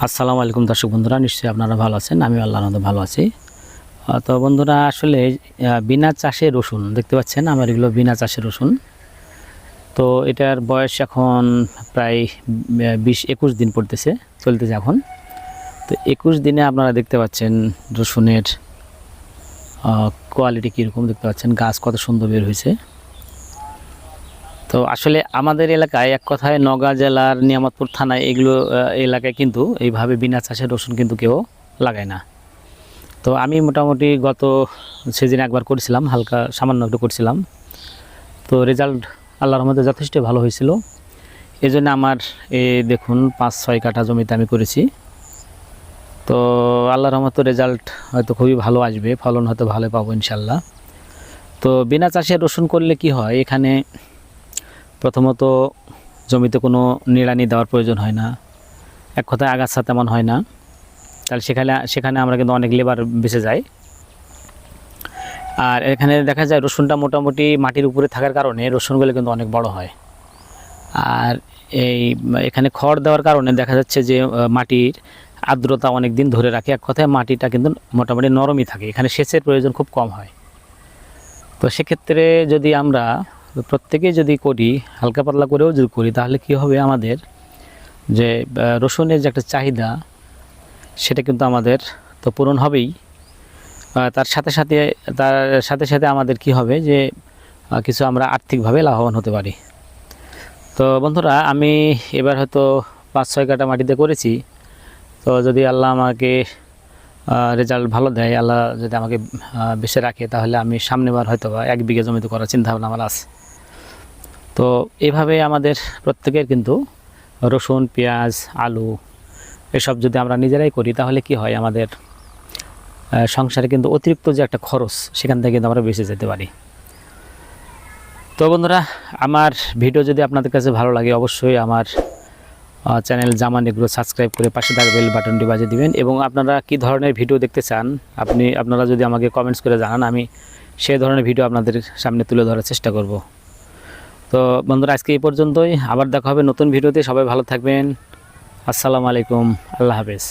আসসালামু আলাইকুম দর্শক বন্ধুরা, নিশ্চয়ই আপনারা ভালো আছেন আমি আল্লাহ ভালো আছি। তো বন্ধুরা, আসলে বিনা চাষে রসুন, দেখতে পাচ্ছেন আমার এগুলো বিনা চাষে রসুন। তো এটার বয়স এখন প্রায় বিশ একুশ দিন পড়তেছে, চলতেছে এখন। তো একুশ দিনে আপনারা দেখতে পাচ্ছেন রসুনের কোয়ালিটি কীরকম, দেখতে পাচ্ছেন, গাছ কত সুন্দর বের হয়েছে। তো আসলে আমাদের এলাকায় এক কথায় নগাঁ জেলার নিয়ামতপুর থানায় এগুলো এলাকায় কিন্তু এইভাবে বিনা চাষে রসুন কিন্তু কেউ লাগায় না। তো আমি মোটামুটি গত সিজন একবার করেছিলাম, হালকা সামান্য একটু করছিলাম। তো রেজাল্ট আল্লাহর রহমতে যথেষ্ট ভালো হয়েছিল। এই জন্য আমার এই দেখুন পাঁচ ছয় কাঠা জমিতে আমি করেছি। তো আল্লাহর রহমতে রেজাল্ট হয়তো খুবই ভালো আসবে, ফলন হয়তো ভালো পাবো ইনশাল্লাহ তো বিনা চাষে রসুন করলে কি হয়? এখানে প্রথমত জমিতে কোনো নিড়ানি দেওয়ার প্রয়োজন হয় না। এক কথায় আগাছা তেমন হয় না। তাহলে সেখানে সেখানে আমরা কিন্তু অনেক লেবার বেঁচে যাই। আর এখানে দেখা যায় রসুনটা মোটামুটি মাটির উপরে থাকার কারণে রসুনগুলো কিন্তু অনেক বড় হয়। আর এই, এখানে খড় দেওয়ার কারণে দেখা যাচ্ছে যে মাটির আর্দ্রতা অনেক দিন ধরে রাখে। এক কথায় মাটিটা কিন্তু মোটামুটি নরমই থাকে। এখানে সেচের প্রয়োজন খুব কম হয়। তো সেক্ষেত্রে যদি আমরা প্রত্যেকেই যদি করি, হালকা পাতলা করেও যদি করি, তাহলে কি হবে আমাদের যে রসুনের যে একটা চাহিদা, সেটা কিন্তু আমাদের তো পূরণ হবেই। তার সাথে সাথে, তার সাথে সাথে আমাদের কি হবে যে কিছু আমরা আর্থিকভাবে লাভবান হতে পারি। তো বন্ধুরা, আমি এবার হয়তো পাঁচ, ছয় কাটা মাটিতে করেছি। তো যদি আল্লাহ আমাকে রেজাল্ট ভালো দেয়, আল্লাহ যদি আমাকে বেঁচে রাখে, তাহলে আমি সামনেবার হয়তো এক বিঘা জমিতে করার চিন্তা ভাবনা আমার আছে। তো এভাবে আমাদের প্রত্যেকের কিন্তু রসুন, পেঁয়াজ, আলু এসব যদি আমরা নিজেরাই করি, তাহলে কি হয় আমাদের সংসারে কিন্তু অতিরিক্ত যে একটা খরচ, সেখান থেকে কিন্তু আমরা বেঁচে যেতে পারি। তো বন্ধুরা, আমার ভিডিও যদি আপনাদের কাছে ভালো লাগে, অবশ্যই আমার চ্যানেল জামান এগুলো সাবস্ক্রাইব করে পাশে থাকা বেল বাটনটি বাজিয়ে দিবেন এবং আপনারা কি ধরনের ভিডিও দেখতে চান, আপনি, আপনারা যদি আমাকে কমেন্টস করে জানান, আমি সেই ধরনের ভিডিও আপনাদের সামনে তুলে ধরার চেষ্টা করব। তো বন্ধুরা, আজকে এই পর্যন্তই। আবার দেখা হবে নতুন ভিডিওতে। সবাই ভালো থাকবেন। আসসালামু আলাইকুম। আল্লাহ হাফেজ।